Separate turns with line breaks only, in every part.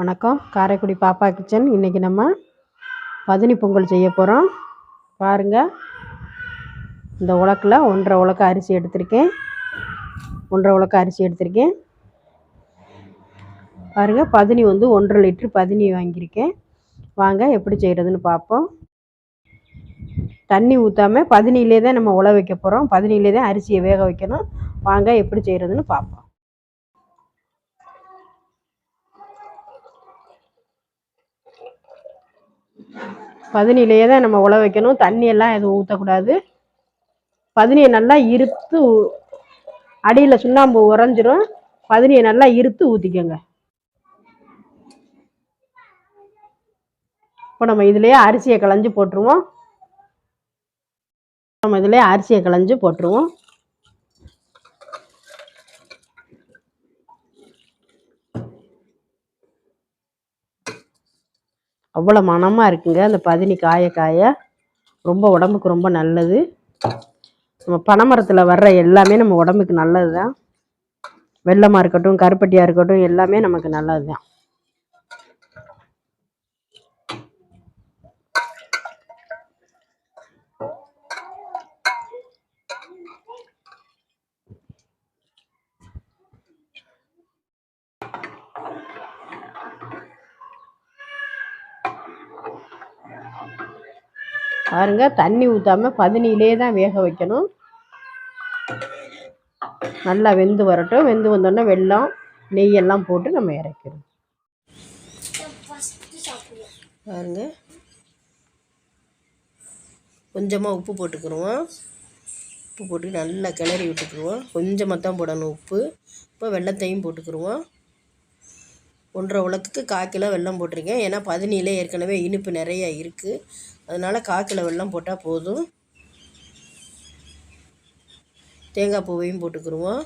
வணக்கம். காரைக்குடி பாப்பா கிச்சன். இன்றைக்கி நம்ம பதினி பொங்கல் செய்ய போகிறோம் பாருங்கள் இந்த உலக்கில் ஒன்றரை உலக்கு அரிசி எடுத்திருக்கேன். ஒன்றரை உலக்கு அரிசி எடுத்திருக்கேன். பாருங்கள் பதினி வந்து ஒன்றரை லிட்ரு பதினி வாங்கியிருக்கேன். வாங்க எப்படி செய்கிறதுன்னு பார்ப்போம் தண்ணி ஊற்றாமல் பதினிலே தான் நம்ம உழ வைக்க போகிறோம் பதினிலே தான் அரிசியை வேக வைக்கணும். வாங்க எப்படி செய்கிறதுன்னு பார்ப்போம் பதனிலேயே தான் நம்ம உழ வைக்கணும். தண்ணியெல்லாம் எதுவும் ஊற்றக்கூடாது பதனியை நல்லா இருத்து அடியில் சுண்ணாம்பு உறைஞ்சிரும். பதனியை நல்லா இருத்து ஊற்றிக்கோங்க இப்போ நம்ம இதுலேயே அரிசியை களைஞ்சு போட்டுருவோம். நம்ம இதுலேயே அரிசியை களைஞ்சு போட்டுருவோம். அவ்வளோ மனமாக இருக்குங்க. அந்த பதினி காய காய ரொம்ப உடம்புக்கு ரொம்ப நல்லது. நம்ம பனைமரத்தில் வர்ற எல்லாமே நம்ம உடம்புக்கு நல்லது தான் வெள்ளமாக இருக்கட்டும் கருப்பட்டியாக இருக்கட்டும் எல்லாமே நமக்கு நல்லது தான் பாருங்க தண்ணி ஊற்றாம பதினிலே தான் வேக வைக்கணும். நல்லா வெந்து வரட்டும். வெந்து வந்தோடனே வெல்லம் நெய்யெல்லாம் போட்டு நம்ம இறக்கிறோம் பாருங்க. கொஞ்சமாக உப்பு போட்டுக்கிடுவோம். உப்பு போட்டு நல்லா கிளறி விட்டுக்குருவோம் கொஞ்சமாக தான் போடணும் உப்பு. இப்போ வெள்ளத்தையும் போட்டுக்கிடுவோம். ஒன்றரை உலகத்துக்கு கால் கிலோ வெல்லம் போட்டிருக்கேன். ஏன்னா பதினிலே ஏற்கனவே இனிப்பு நிறையா இருக்குது அதனால் கால் கிலோ வெள்ளம் போட்டால் போதும். தேங்காய் பூவையும் போட்டுக்கிடுவோம்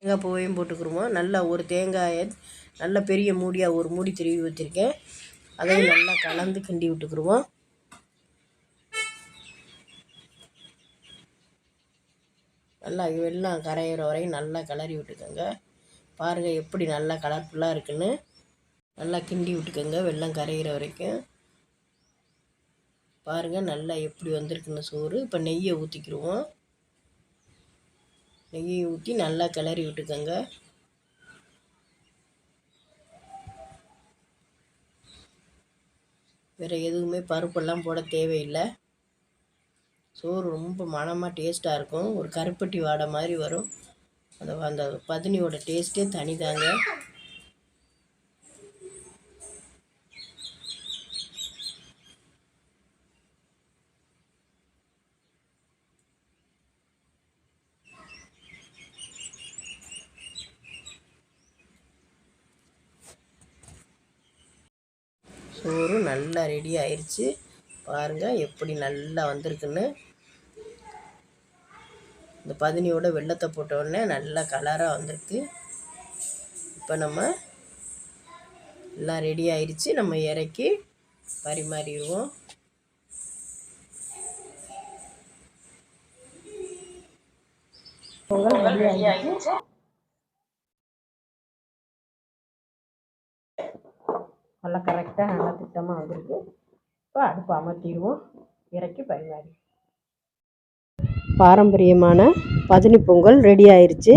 தேங்காய் பூவையும் போட்டுக்கிடுவோம் நல்லா ஒரு தேங்காயை நல்ல பெரிய மூடியாக ஒரு மூடி திருவி வச்சுருக்கேன். அதையும் நல்லா கலந்து கிண்டி விட்டுக்குருவோம். நல்லா வெள்ளம் கரையிற வரையும் நல்லா கிளறி விட்டுக்கோங்க. பாருங்கள் எப்படி நல்லா கலர்ஃபுல்லாக இருக்குன்னு. நல்லா கிண்டி விட்டுக்கோங்க வெள்ளம் கரைகிற வரைக்கும். பாருங்கள் நல்லா எப்படி வந்திருக்குன்னு சோறு. இப்போ நெய்யை ஊற்றிக்கிடுவோம் நெய்யை ஊற்றி நல்லா கிளறி விட்டுக்கோங்க. வேறு எதுவுமே பருப்பெல்லாம் போட தேவையில்லை. சோறு ரொம்ப மனமாக டேஸ்ட்டாக இருக்கும். ஒரு கருப்பட்டி வாடை மாதிரி வரும். அந்த அந்த பதினியோட டேஸ்ட்டே தனிதாங்க. சோறு நல்லா ரெடி ஆயிடுச்சு பாருங்கள் எப்படி நல்லா வந்திருக்குன்னு. இந்த பதினியோட வெள்ளத்தை போட்ட உடனே நல்லா கலராக வந்திருக்கு. இப்போ நம்ம எல்லாம் ரெடி ஆயிடுச்சு நம்ம இறக்கி பரிமாறிடுவோம். பொங்கல் ரெடி ஆயிடுச்சு நல்லா கரெக்டாக நல்லா திட்டமாக வந்திருக்கு. இப்போ அடுப்பு அமர்த்திடுவோம். இறக்கி பரிமாறி பாரம்பரியமான பதினி பொங்கல் ரெடி ஆயிடுச்சு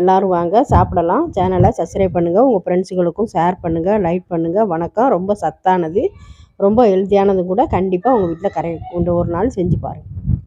எல்லோரும் வாங்க சாப்பிடலாம். சேனலை சப்ஸ்கிரைப் பண்ணுங்கள் உங்கள் ஃப்ரெண்ட்ஸுகளுக்கும் ஷேர் பண்ணுங்கள் லைக் பண்ணுங்கள் வணக்கம். ரொம்ப சத்தானது. ரொம்ப ஹெல்த்தியானது கூட கண்டிப்பாக உங்கள் வீட்டில் கரை கொண்டு ஒரு நாள் செஞ்சு பாருங்கள்